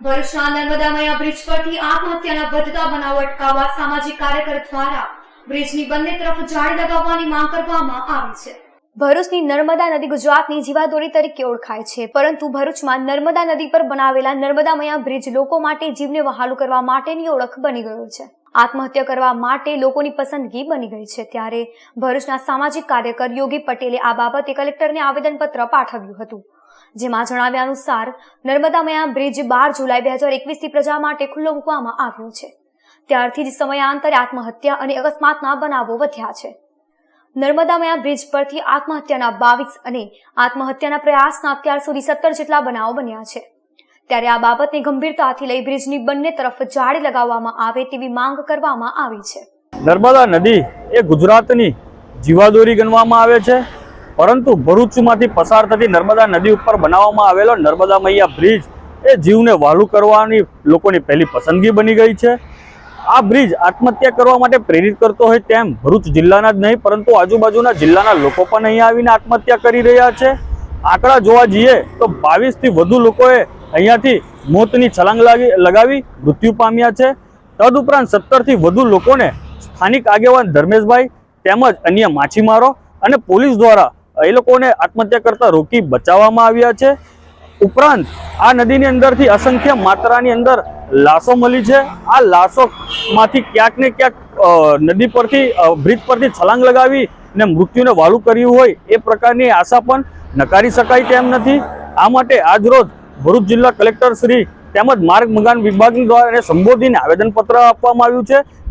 ભરૂચના નર્મદામયા બ્રિજ પરથી આત્મહત્યાના વધતા બનાવ અટકાવવા સામાજિક કાર્યકર દ્વારા બ્રિજની બંને તરફ જાળી લગાવવાની માંગ કરવામાં આવી છે. ભરૂચની નર્મદા નદી ગુજરાતની જીવાદોરી તરીકે ઓળખાય છે, પરંતુ ભરૂચમાં નર્મદા નદી પર બનાવેલા નર્મદામયા બ્રિજ લોકો માટે જીવને વહાલું કરવા માટેની ઓળખ બની ગયો છે. આત્મહત્યા કરવા માટે લોકોની પસંદગી બની ગઈ છે, ત્યારે ભરૂચના સામાજિક કાર્યકર યોગી પટેલે આ બાબતે કલેક્ટરને આવેદનપત્ર પાઠવ્યું હતું. જેમાં જણાવ્યા અનુસાર, નર્મદા મયા બ્રિજ બાર જુલાઈ બે હજાર એકવીસથી પ્રજા માટે ખુલ્લો મૂકવામાં આવ્યો છે. ત્યારથી જ સમયાંતરે આત્મહત્યા અને અકસ્માતના બનાવો વધ્યા છે. નર્મદા મયા બ્રિજ પરથી આત્મહત્યાના બાવીસ અને આત્મહત્યાના પ્રયાસના અત્યાર સુધી સત્તર જેટલા બનાવો બન્યા છે. ત્યારે આ બાબતને ગંભીરતાથી લઈ બ્રિજની બંને તરફ જાળી લગાવવામાં આવે તેવી માંગ કરવામાં આવી છે. નર્મદા નદી એ ગુજરાતની જીવાદોરી ગણવામાં આવે છે. પરંતુ ભરૂચમાંથી પસાર થતી નર્મદા નદી ઉપર બનાવવામાં આવેલો નર્મદા મૈયા બ્રિજ એ જીવને વહાલું કરવાની લોકોની પહેલી પસંદગી બની ગઈ છે. આ બ્રિજ આત્મહત્યા કરવા માટે પ્રેરિત કરતો હોય તેમ ભરૂચ જિલ્લાના જ નહીં, પરંતુ આજુબાજુના જિલ્લાના લોકો પણ અહીંયા આવીને આત્મહત્યા કરી રહ્યા છે. આંકડા જોવા જઈએ તો બાવીસથી વધુ લોકોએ અહીંયાથી મોતની છલાંગ લાગી, લગાવી મૃત્યુ પામ્યા છે. તદુપરાંત સત્તરથી વધુ લોકોને સ્થાનિક આગેવાન ધર્મેશભાઈ તેમજ અન્ય માછીમારો અને પોલીસ દ્વારા એ લોકોને આત્મહત્યા કરતા રોકી બચાવવામાં આવ્યા છે. ઉપરાંત આ નદીની અંદરથી અસંખ્ય માત્રાની અંદર લાશો મળી છે. આ લાશોમાંથી ક્યાંક ને ક્યાંક નદી પરથી બ્રિજ પરથી છલાંગ લગાવી ને મૃત્યુને વાલું કર્યું હોય એ પ્રકારની આશા પણ નકારી શકાય તેમ નથી. આ માટે આજરોજ ભરૂચ જિલ્લા કલેક્ટર શ્રી તેમજ માર્ગ મકાન વિભાગ દ્વારા સંબોધીને આવેદનપત્ર આપવામાં આવ્યું છે.